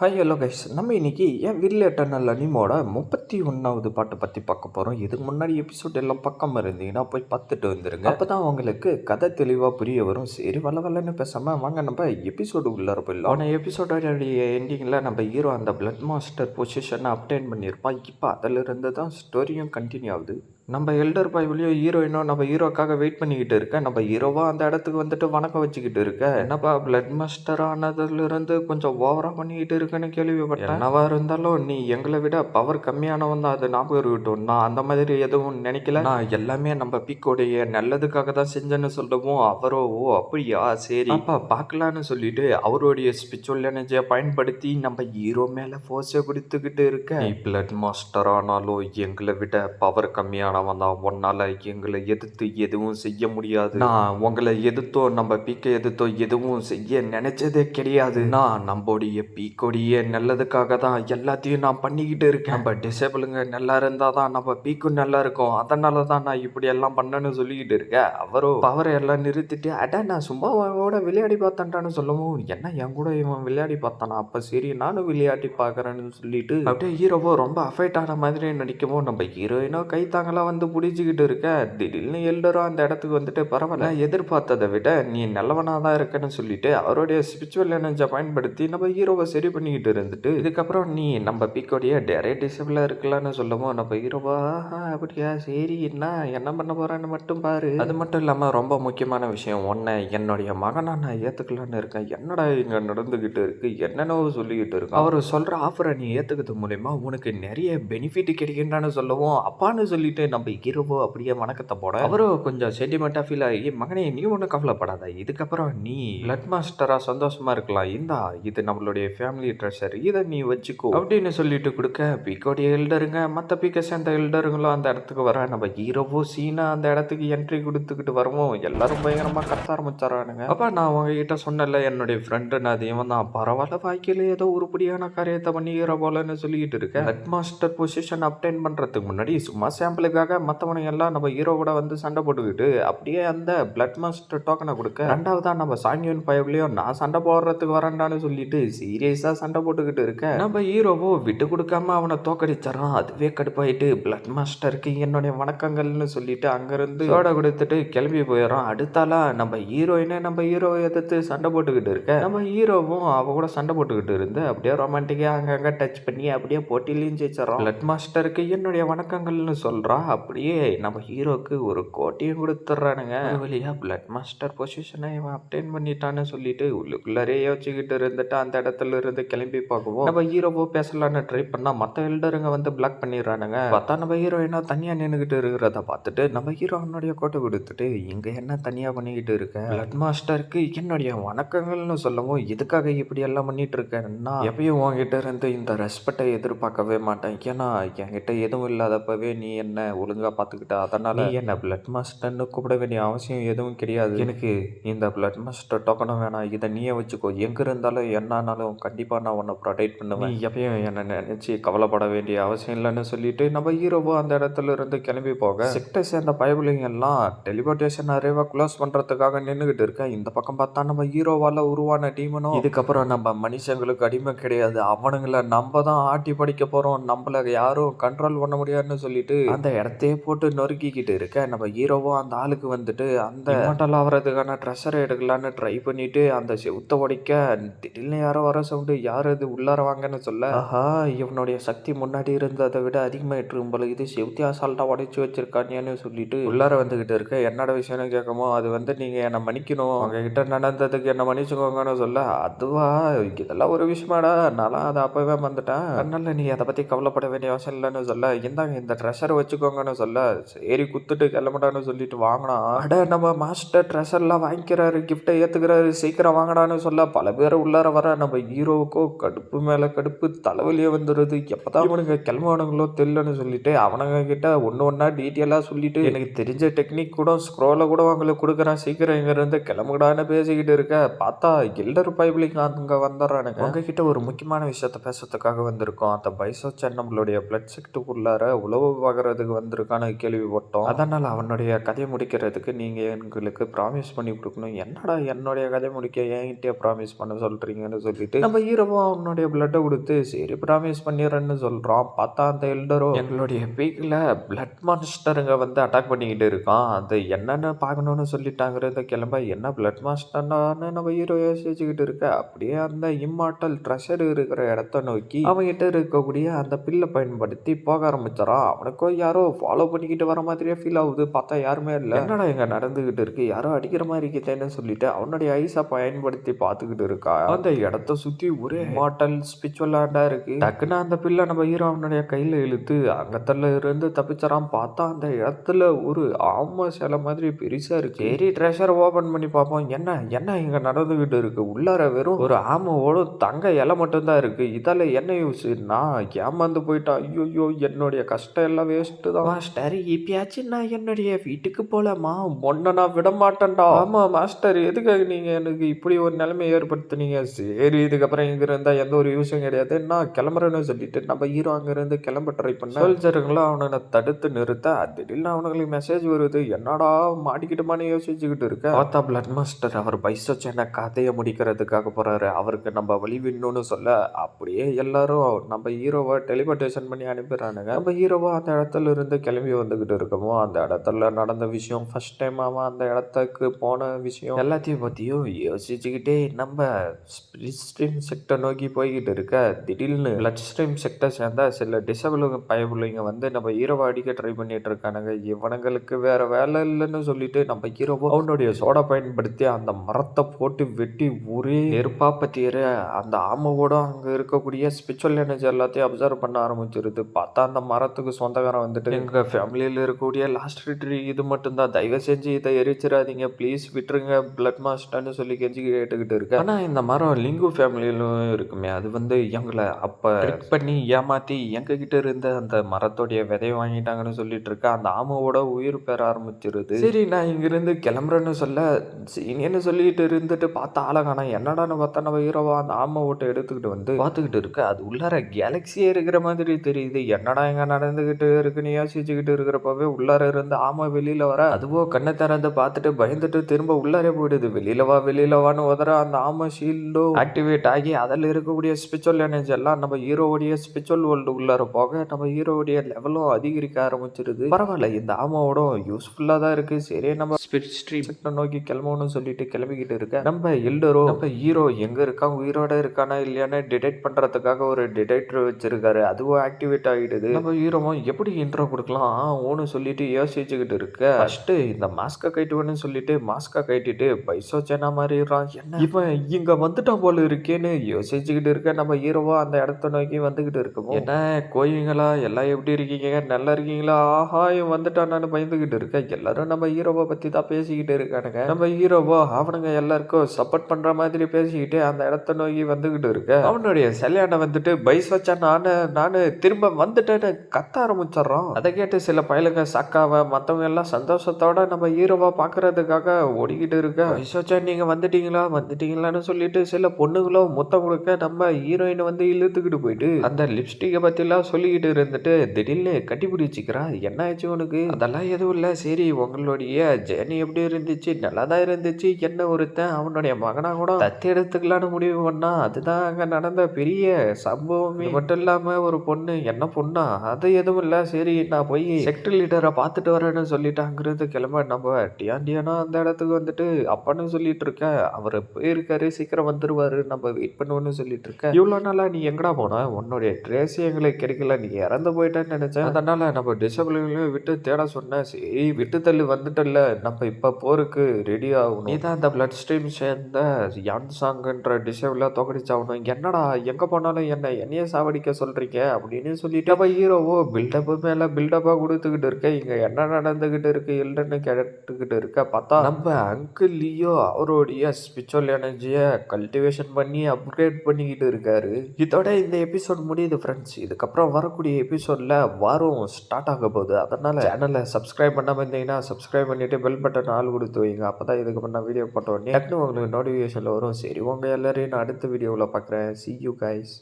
Hi hello guys நம்ம இன்னைக்கு என் வில்ல டன்னல் அனிமோட முப்பத்தி ஒன்றாவது பாட்டை பற்றி பார்க்க போகிறோம் இதுக்கு முன்னாடி எபிசோட் எல்லாம் பக்கமாக இருந்தீங்கன்னா போய் பார்த்துட்டு வந்துருங்க. அப்போ தான் அவங்களுக்கு கதை தெளிவாக புரிய வரும். சரி வள வளன்னு பேசாமல் வாங்க. நம்ம எபிசோடு உள்ளார போயிடலாம். ஆனால் எபிசோடோடைய எண்டிங்கில் நம்ம ஹீரோ அந்த பிளட் மாஸ்டர் பொசிஷனை அப்டைன் பண்ணியிருப்பான். இப்போ அதிலிருந்து தான் ஸ்டோரியும் கண்டினியூ ஆகுது. நம்ம எல்டர் பாய்விலையும் ஹீரோயினும் நம்ம ஹீரோக்காக வெயிட் பண்ணிக்கிட்டு இருக்க நம்ம ஹீரோவா அந்த இடத்துக்கு வந்துட்டு வணக்கம் வச்சுக்கிட்டு இருக்க என்னப்பா பிளட் மாஸ்டர் ஆனதுலேருந்து கொஞ்சம் ஓவராக பண்ணிக்கிட்டு இருக்கேன்னு கேள்விப்பட்டேன். என்னவா இருந்தாலும் நீ எங்களை விட பவர் கம்மியானவன் தான் அது ஞாபகம் இருக்கட்டும். நான் அந்த மாதிரி எதுவும் நினைக்கல. நான் எல்லாமே நம்ம பிக்கோடைய நல்லதுக்காக தான் செஞ்சேன்னு சொல்லவும் அவரோ ஓ அப்படியா? சரி. அப்பா பார்க்கலான்னு சொல்லிட்டு அவருடைய ஸ்பிரிச்சுவல் எனர்ஜியை பயன்படுத்தி நம்ம ஹீரோ மேலே ஃபோர்ஸை கொடுத்துக்கிட்டு இருக்க நீ பிளட் மாஸ்டர் ஆனாலும் எங்களை விட பவர் கம்மியான கம்மியானவன் தான் உன்னால எங்களை எதிர்த்து எதுவும் செய்ய முடியாது. நான் உங்களை எதிர்த்தோ நம்ம பீக்கை எதிர்த்தோ எதுவும் செய்ய நினைச்சதே கிடையாது. நான் நம்மளுடைய பீக்கோடைய நல்லதுக்காக தான் எல்லாத்தையும் நான் பண்ணிக்கிட்டு இருக்கேன். நம்ம டிசேபிளுங்க நல்லா இருந்தா தான் நம்ம பீக்கும் நல்லா இருக்கும். அதனால தான் நான் இப்படி எல்லாம் பண்ணேன்னு சொல்லிக்கிட்டு இருக்கேன். அவரோ பவரை எல்லாம் நிறுத்திட்டு அட நான் சும்மா அவனோட விளையாடி பார்த்தேன்டான்னு சொல்லவும் என்ன என் கூட இவன் விளையாடி பார்த்தானா? அப்ப சரி நானும் விளையாடி பார்க்கறேன்னு சொல்லிட்டு அப்படியே ஹீரோவோ ரொம்ப அஃபைட் ஆன மாதிரி நடிக்கவும் நம்ம ஹீரோயினோ கை தாங்கலாம் வந்து பிடிச்சிக்கிட்டு இருக்க? திடீர்னு எல்லோரும் அந்த இடத்துக்கு வந்துட்டு பரவாயில்ல. எதிர்பார்த்ததை விட நீ நல்லவனாக தான் இருக்கன்னு சொல்லிட்டு அவருடைய ஸ்பிரிச்சுவல் எனர்ஜியை பயன்படுத்தி நம்ம ஹீரோவை சரி பண்ணிக்கிட்டு இருந்துட்டு இதுக்கப்புறம் நீ நம்ம பீக்கோடைய டேரே டிசபிளாக இருக்கலாம்னு சொல்லவும் நம்ம ஹீரோவா அப்படியா? சரி என்ன என்ன பண்ண போகிறான்னு மட்டும் பாரு. அது மட்டும் இல்லாமல் ரொம்ப முக்கியமான விஷயம் ஒன்று என்னுடைய மகனை நான் ஏற்றுக்கலான்னு இருக்கேன். என்னடா இங்கே நடந்துக்கிட்டு இருக்கு? என்னென்னவோ சொல்லிக்கிட்டு இருக்கு அவர் சொல்கிற ஆஃபரை நீ ஏற்றுக்கிறது மூலயமா உனக்கு நிறைய பெனிஃபிட் கிடைக்கின்றான்னு சொல்லவும் அப்பான்னு சொல்லிட்டு நம்ம நம்ம ஹீரோவோ அப்படியே வணக்கத்தை போட. அவரும் கொஞ்சம் சென்டிமெண்ட்டாக ஃபீல் ஆகி மகனே நீ ஒன்றும் கவலைப்படாத. இதுக்கப்புறம் நீ பிளட் மாஸ்டராக சந்தோஷமா இருக்கலாம். இந்தா இது நம்மளுடைய ஃபேமிலி ட்ரெஷர் இதை நீ வச்சுக்கோ. அப்படின்னு சொல்லிட்டு கொடுக்க பிக்கோடைய எல்டருங்க மற்ற பிக்க சேர்ந்த எல்டருங்களும் அந்த இடத்துக்கு வர நம்ம ஹீரோவோ சீனா அந்த இடத்துக்கு என்ட்ரி கொடுத்துக்கிட்டு வரவும். எல்லாரும் பயங்கரமாக கத்த ஆரம்பிச்சாரானுங்க அப்போ நான் உங்ககிட்ட சொன்னல என்னுடைய ஃப்ரெண்டு நான் இவன் தான். பரவாயில்ல வாய்க்கையில் ஏதோ உருப்படியான காரியத்தை பண்ணிக்கிற போலன்னு சொல்லிட்டு இருக்கேன் ஹெட் மாஸ்டர் பொசிஷன் அப்டைன் பண்ணுறதுக்கு முன்னாடி சும்மா சாம்பிளுக்காக மற்றவனை எல்லாம் நம்ம ஹீரோவோட வந்து சண்டை போட்டுக்கிட்டு அப்படியே அந்த பிளட் மாஸ்டர் டோக்கனை கொடுக்க ரெண்டாவதா நம்ம சாங்கியன் பயவுலையும் நான் சண்டை போடுறதுக்கு வரேன்டான்னு சொல்லிட்டு சீரியஸாக சண்டை போட்டுக்கிட்டு இருக்கேன் நம்ம ஹீரோவோ விட்டு கொடுக்காம அவனை தோக்கடிச்சிடறான். அதுவே கடுப்பாயிட்டு பிளட் மாஸ்டருக்கு என்னுடைய வணக்கங்கள்னு சொல்லிட்டு அங்கேருந்து சோடை கொடுத்துட்டு கிளம்பி போயிடறான். அடுத்தால நம்ம ஹீரோயினே நம்ம ஹீரோவை எதிர்த்து சண்டை போட்டுக்கிட்டு இருக்க. நம்ம ஹீரோவும் அவ கூட சண்டை போட்டுக்கிட்டு இருந்து அப்படியே ரொமான்டிக்காக அங்கங்கே டச் பண்ணி அப்படியே போட்டிலையும் ஜெயிச்சிடறோம் பிளட் மாஸ்டருக்கு என்னுடைய வணக்கங்கள்னு சொல்கிறான் அப்படியே நம்ம ஹீரோக்கு ஒரு கோட்டையும் கொடுத்துட்றானுங்க. வழியாக பிளட் மாஸ்டர் பொசிஷனை இவன் அப்டேன் பண்ணிட்டான்னு சொல்லிட்டு உள்ளுக்குள்ளாரே யோசிச்சுக்கிட்டு இருந்துட்டு அந்த இடத்துல இருந்து கிளம்பி பார்க்குவோம். நம்ம ஹீரோவோ பேசலான்னு ட்ரை பண்ணால் மற்ற எல்டருங்க வந்து பிளாக் பண்ணிடுறானுங்க. பார்த்தா நம்ம ஹீரோயினா தனியாக நின்றுக்கிட்டு இருக்கிறத பார்த்துட்டு நம்ம ஹீரோ அவனுடைய கோட்டை கொடுத்துட்டு இங்கே என்ன தனியாக பண்ணிக்கிட்டு இருக்கேன் பிளட் மாஸ்டருக்கு என்னுடைய வணக்கங்கள்னு சொல்லவும் எதுக்காக இப்படி எல்லாம் பண்ணிட்டு இருக்கேன்னா? எப்பயும் உன்கிட்ட இருந்து இந்த ரெஸ்பெக்டை எதிர்பார்க்கவே மாட்டேன். ஏன்னா என்கிட்ட எதுவும் இல்லாதப்பவே நீ என்ன ஒழுங்கா பார்த்துக்கிட்ட அதனால என்ன பிளட் மாஸ்டர்னு கூப்பிட வேண்டிய அவசியம் எதுவும் கிடையாது. எனக்கு இந்த பிளட் மாஸ்டர் டோக்கனும் வேணாம். இதை நீயே வச்சுக்கோ. எங்க இருந்தாலும் என்னானாலும் கண்டிப்பா நான் உன்னை ப்ரொடெக்ட் பண்ணுவேன். எப்பயும் என்ன நினைச்சு கவலைப்பட வேண்டிய அவசியம் இல்லைன்னு சொல்லிட்டு நம்ம ஹீரோவோ அந்த இடத்துல இருந்து கிளம்பி போக செக்டை சேர்ந்த பயபுலிங்க எல்லாம் டெலிபோர்டேஷன் அறைவா க்ளோஸ் பண்றதுக்காக நின்றுகிட்டு இருக்கேன் இந்த பக்கம் பார்த்தா நம்ம ஹீரோவால உருவான டீமனும் இதுக்கப்புறம் நம்ம மனுஷங்களுக்கு அடிமை கிடையாது. அவனுங்களை நம்ம தான் ஆட்டி படிக்க போறோம். நம்மள யாரும் கண்ட்ரோல் பண்ண முடியாதுன்னு சொல்லிட்டு அந்த இடத்தையே போட்டு நொறுக்கிக்கிட்டு இருக்க. நம்ம ஹீரோவும் அந்த ஆளுக்கு வந்துட்டு அந்த இம்மோட்டல் ஆகிறதுக்கான ட்ரெஷரை எடுக்கலான்னு ட்ரை பண்ணிட்டு அந்த செவுத்த உடைக்க திடீர்னு யாரோ வர சவுண்டு யார் அது உள்ளார வாங்கன்னு சொல்ல. ஆஹா இவனுடைய சக்தி முன்னாடி இருந்ததை விட அதிகமாயிட்டு போல இது. செவுத்தி அசால்ட்டா உடைச்சு வச்சிருக்கானேன்னு சொல்லிட்டு உள்ளார வந்துகிட்டு இருக்க. என்னோட விஷயம்னு கேட்கமோ அது வந்து நீங்க என்னை மன்னிக்கணும். உங்ககிட்ட நடந்ததுக்கு என்ன மன்னிச்சுக்கோங்கன்னு சொல்ல. அதுவா இதெல்லாம் ஒரு விஷயமாடா. நான்லாம் அதை அப்பவே வந்துட்டேன் அதனால நீ அதை பத்தி கவலைப்பட வேண்டிய அவசியம் இல்லைன்னு சொல்ல. இந்தாங்க இந்த ட்ரெஷரை வாங்கன்னு சொல்ல சரி குத்துட்டு கிளம்புடான்னு சொல்லிட்டு வாங்கினா அட நம்ம மாஸ்டர் ட்ரெஷர்லாம் வாங்கிக்கிறாரு கிஃப்ட்டை ஏற்றுக்கிறாரு சீக்கிரம் வாங்கடான்னு சொல்ல பல பேர் உள்ளார வர நம்ம ஹீரோவுக்கோ கடுப்பு மேலே கடுப்பு தலைவலியே வந்துடுது எப்பதான் அவனுங்க கிளம்பணுங்களோ தெரியலன்னு சொல்லிட்டு அவனுங்க கிட்ட ஒன்று ஒன்றா டீட்டெயிலாக சொல்லிட்டு எனக்கு தெரிஞ்ச டெக்னிக் கூட ஸ்க்ரோலை கூட அவங்களுக்கு கொடுக்குறான். சீக்கிரம் இங்கேருந்து கிளம்புடான்னு பேசிக்கிட்டு இருக்க பார்த்தா எல்லோரும் பைப்லிங் அங்கே வந்துடுறானுங்க. உங்ககிட்ட ஒரு முக்கியமான விஷயத்த பேசுறதுக்காக வந்திருக்கோம். அந்த பைசோச்சன் நம்மளுடைய பிளட் செக்டுக்குள்ளார உழவு பார்க்கறதுக்கு வந்து இருந்திருக்கான்னு கேள்விப்பட்டோம். அதனால் அவனுடைய கதையை முடிக்கிறதுக்கு நீங்கள் எங்களுக்கு ப்ராமிஸ் பண்ணி கொடுக்கணும். என்னடா என்னுடைய கதையை முடிக்க என்கிட்டயே ப்ராமிஸ் பண்ண சொல்கிறீங்கன்னு சொல்லிட்டு நம்ம ஹீரோவும் அவனுடைய பிளட்டை கொடுத்து சரி ப்ராமிஸ் பண்ணிடுறேன்னு சொல்கிறோம் பார்த்தா அந்த எல்டரோ எங்களுடைய பீக்கில் பிளட் மான்ஸ்டருங்க வந்து அட்டாக் பண்ணிக்கிட்டு இருக்கான். அது என்னன்னு பார்க்கணும்னு சொல்லிட்டாங்கிறத கிளம்ப என்ன பிளட் மாஸ்டர்னான்னு நம்ம ஹீரோ யோசிச்சுக்கிட்டு இருக்க? அப்படியே அந்த இம்மார்டல் ட்ரெஷர் இருக்கிற இடத்த நோக்கி அவன்கிட்ட இருக்கக்கூடிய அந்த பில்லை பயன்படுத்தி போக ஆரம்பிச்சாரான் அவனுக்கும் யாரோ ஃபாலோ பண்ணிக்கிட்டு வர மாதிரியே ஃபீல் ஆகுது. பார்த்தா யாருமே இல்லை. என்னடா இங்க நடந்துகிட்டு இருக்கு? யாரோ அடிக்கிற மாதிரி இருக்குதேன்னு சொல்லிட்டு அவனுடைய ஐஸை பயன்படுத்தி பார்த்துக்கிட்டு இருக்கா. அந்த இடத்த சுத்தி ஒரே மாட்டல் ஸ்பிரிச்சுவலாண்டா இருக்கு. டக்குன்னு அந்த பிள்ளை நம்ம ஹீரோ அவனுடைய கையில இழுத்து அங்கத்துல இருந்து தப்பிச்சறான். பார்த்தா அந்த இடத்துல ஒரு ஆமை சிலை மாதிரி பெருசா இருக்கு. சரி ட்ரெஷர் ஓபன் பண்ணி பார்ப்போம். என்ன என்ன இங்க நடந்துகிட்டு இருக்கு? உள்ளார வெறும் ஒரு ஆமையோட தங்க இலை மட்டும்தான் இருக்கு. இதால என்ன யூஸ் நான் ஏமாந்து போயிட்டான் ஐயோ என்னுடைய கஷ்டம் எல்லாம் வேஸ்ட் தான். மாஸ்டர் இப்பயாச்சும் நான் என்னுடைய வீட்டுக்கு போலாமா? ஒன்ன நான் விட மாட்டேன்டா. ஆமா மாஸ்டர் எதுக்காக நீங்க எனக்கு இப்படி ஒரு நிலைமை ஏற்படுத்துனீங்க? சரி இதுக்கப்புறம் இங்க இருந்தா எந்த ஒரு யூஸும் கிடையாது. நான் கிளம்புறேன்னு சொல்லிட்டு நம்ம ஹீரோ அங்க இருந்து கிளம்ப ட்ரை பண்ண சோல்ஜருங்களும் அவனை தடுத்து நிறுத்த திடீர்னு அவனுங்களுக்கு மெசேஜ் வருது. என்னடா மாட்டிக்கிட்டுமான்னு யோசிச்சுக்கிட்டு இருக்க. பார்த்தா பிளட் மாஸ்டர் அவர் பைசோச்சன கதையை முடிக்கிறதுக்காக போறாரு. அவருக்கு நம்ம வழி விடணும்னு சொல்ல அப்படியே எல்லாரும் நம்ம ஹீரோவை டெலிபோர்டேஷன் பண்ணி அனுப்பிடுறானுங்க. நம்ம ஹீரோவா அந்த இடத்துல இருந்து கிளம்பி வந்துக்கிட்டு இருக்கமோ அந்த இடத்துல நடந்த விஷயம் ஃபர்ஸ்ட் டைம் அவன் அந்த இடத்துக்கு போன விஷயம் எல்லாத்தையும் பற்றியும் யோசிச்சுக்கிட்டே நம்ம ஸ்ட்ரீம் செக்டர் நோக்கி போய்கிட்டு இருக்க திடீர்னு லட்ச ஸ்ட்ரீம் செக்டர் சேர்ந்த சில டிசபிளுங்க பயபுள்ளைங்க வந்து நம்ம ஹீரோவை அடிக்க ட்ரை பண்ணிட்டு இருக்கானுங்க. இவனுங்களுக்கு வேற வேலை இல்லைன்னு சொல்லிட்டு நம்ம ஹீரோவோ அவனுடைய சோடா பயன்படுத்தி அந்த மரத்தை போட்டு வெட்டி ஒரே நெருப்பா பத்தியற அந்த ஆமையோட அங்கே இருக்கக்கூடிய ஸ்பிரிச்சுவல் எனர்ஜி எல்லாத்தையும் அப்சர்வ் பண்ண ஆரம்பிச்சிருது. பார்த்தா அந்த மரத்துக்கு சொந்தக்காரன் வந்துட்டு எங்கள் ஃபேமிலியில் இருக்கக்கூடிய லாஸ்ட் ரிட்ரி இது மட்டும்தான். தயவு செஞ்சு இதை எரிச்சிடாதீங்க. ப்ளீஸ் விட்டுருங்க. பிளட் மாஸ்டர்னு சொல்லி கெஞ்சி கேட்டுக்கிட்டு இருக்கேன். ஆனால் இந்த மரம் லிங்கு ஃபேமிலியிலும் இருக்குமே. அது வந்து எங்களை அப்போ trick பண்ணி ஏமாற்றி எங்ககிட்ட இருந்த அந்த மரத்தோடைய விதையை வாங்கிட்டாங்கன்னு சொல்லிட்டு இருக்கேன் அந்த ஆமாவோட உயிர் பெற ஆரம்பிச்சிருது. சரி நான் இங்கிருந்து கிளம்புறேன்னு சொல்ல சீனியன்னு சொல்லிட்டு இருந்துட்டு பார்த்தா ஆளகானா என்னடான்னு பார்த்தா நம்ம ஹீரோவா அந்த ஆமை ஓட்டை எடுத்துக்கிட்டு வந்து பார்த்துக்கிட்டு இருக்கு. அது உள்ளார கேலக்சியே இருக்கிற மாதிரி தெரியுது. என்னடா இங்கே நடந்துக்கிட்டு இருக்குன்னு யோசிச்சுக்கிட்டு இருக்கிறப்பவே உள்ளார இருந்து ஆமை வெளியில வர. அதுவோ கண்ணை திறந்து பார்த்துட்டு பயந்துட்டு திரும்ப உள்ளாரே போயிடுது. வெளியில வா வெளியில வான்னு உதற அந்த ஆமை ஷீல்டோ ஆக்டிவேட் ஆகி அதில் இருக்கக்கூடிய ஸ்பிரிச்சுவல் எனர்ஜி எல்லாம் நம்ம ஹீரோவுடைய ஸ்பிரிச்சுவல் வேர்ல்டு உள்ளார போக நம்ம ஹீரோவுடைய லெவலும் அதிகரிக்க ஆரம்பிச்சிருது. பரவாயில்ல இந்த ஆமாவோட யூஸ்ஃபுல்லா தான் இருக்கு. சரி நம்ம ஸ்பிரிட் ஸ்ட்ரீம் நோக்கி கிளம்பணும்னு சொல்லிட்டு கிளம்பிக்கிட்டு இருக்க. நம்ம எல்டரோ நம்ம ஹீரோ எங்க இருக்கான் உயிரோட இருக்கானா? இல்லையானு டிடெக்ட் பண்றதுக்காக ஒரு டிடெக்டர் வச்சிருக்காரு. அதுவும் ஆக்டிவேட் ஆகிடுது நம்ம ஹீரோவும் எப்படி இன்ட்ரோ கொடுக்கலாம் ஓன்னு சொல்லிட்டு யோசிச்சுக்கிட்டு இருக்க. ஃபர்ஸ்ட் இந்த மாஸ்கை கட்டிடுவேன்னு சொல்லிட்டு மாஸ்கை கட்டிட்டு பைசோச்சனா மாறிடுறான் என்ன? இவன் இங்க வந்துட்டான் போல இருக்கேன்னு யோசிச்சுக்கிட்டு இருக்க. நம்ம ஹீரோவா அந்த இடத்த நோக்கி வந்துகிட்டு இருக்கோம். என்ன? கோயிங்களா எல்லாம் எப்படி இருக்கீங்க? நல்லா இருக்கீங்களா? ஆஹா இவன் வந்துட்டான்னு பயந்துகிட்டு இருக்க. எல்லாரும் நம்ம ஹீரோவை பத்தி தான் பேசிக்கிட்டு இருக்கானுங்க. நம்ம ஹீரோவோ அவனுங்க எல்லாருக்கும் சப்போர்ட் பண்ற மாதிரி பேசிக்கிட்டு அந்த இடத்த நோக்கி வந்துகிட்டு இருக்க. அவனுடைய செல்லையான வந்துட்டு பைஸ் வச்சா நானு நானு திரும்ப வந்துட்டேன்னு கத்த ஆரம்பிச்சிடுறான். அதை கேட்டு சில பயலுங்க சக்காவை மற்றவங்க எல்லாம் சந்தோஷத்தோட நம்ம ஹீரோவாக பார்க்கறதுக்காக ஓடிக்கிட்டு இருக்க. பைஸ் நீங்கள் வந்துட்டீங்களா? வந்துட்டீங்களான்னு சொல்லிட்டு சில பொண்ணுங்களும் முத்தம் கொடுக்க நம்ம ஹீரோயினை வந்து இழுத்துக்கிட்டு போயிட்டு அந்த லிப்ஸ்டிக்கை பற்றிலாம் சொல்லிக்கிட்டு இருந்துட்டு திடீர்னு கட்டி பிடிச்சிக்கிறா. என்ன ஆச்சு உனக்கு? அதெல்லாம் எதுவும் இல்லை. சரி உங்களுடைய ஜேர்னி எப்படி இருந்துச்சு? நல்லா தான் இருந்துச்சு. என்ன ஒருத்தன்? அவனுடைய மகனாக கூட தத்து எடுத்துக்கலான்னு முடிவு பண்ணா அதுதான் அங்கே நடந்த பெரிய சம்பவமே. மட்டும் இல்லாமல் ஒரு பொண்ணு என்ன பொண்ணா? அது எதுவும் இல்லை. சரி நான் போய் செக்டர் லீடரை பார்த்துட்டு வரேன்னு சொல்லிட்டு அங்கிருந்து கிளம்ப நம்ம டியாண்டியானா அந்த இடத்துக்கு வந்துட்டு அப்பன்னு சொல்லிட்டு இருக்கேன் அவர் போயிருக்காரு சீக்கிரம் வந்துருவாரு நம்ம வெயிட் பண்ணுவோம்னு சொல்லிட்டு இருக்கேன் இவ்வளோ நாளாக நீ எங்கடா போன? உன்னுடைய ட்ரேஸ் எங்களுக்கு கிடைக்கல நீ இறந்து போயிட்டேன்னு நினைச்சேன். அதனால நம்ம டிசபிளையும் விட்டு தேட சொன்னேன் சரி விட்டு தள்ளி வந்துட்டல நம்ம இப்போ போருக்கு ரெடி ஆகணும். நீ தான் அந்த பிளட் ஸ்ட்ரீம் சேர்ந்த யான்சாங்கன்ற டிசபிளா தோக்கடிச்சாகணும். என்னடா எங்கே போனாலும் என்ன என்னைய சாவடிக்க சொல்கிறீங்க அப்படின்னு சொல்லிட்டு அப்ப ஹீரோவோ மேலே பில் பில்டப்பாக கொடுத்துக்கிட்டு இருக்க இங்கே என்ன நடந்துக்கிட்டு இருக்கு இல்லைன்னு கேட்டுக்கிட்டு இருக்க பார்த்தா நம்ம அங்கிள் லியோ அவருடைய ஸ்பிரிச்சுவல் எனர்ஜியை கல்டிவேஷன் பண்ணி அப்கிரேட் பண்ணிக்கிட்டு இருக்காரு. இதோட இந்த எபிசோட் முடியுது ஃப்ரெண்ட்ஸ் இதுக்கப்புறம் வரக்கூடிய எபிசோடில் வாரம் ஸ்டார்ட் ஆக போகுது. அதனால் சேனலை சப்ஸ்கிரைப் பண்ணாமல் இருந்தீங்கன்னா சப்ஸ்கிரைப் பண்ணிட்டு பெல் பட்டன் ஆள் கொடுத்து வைங்க. அப்போ தான் இதுக்கு பண்ண வீடியோ போட்டோன்னே உடனே டக்குனு உங்களுக்கு நோட்டிஃபிகேஷனில் வரும். சரி உங்கள் எல்லாரையும் நான் அடுத்த வீடியோவில் பார்க்குறேன். C you guys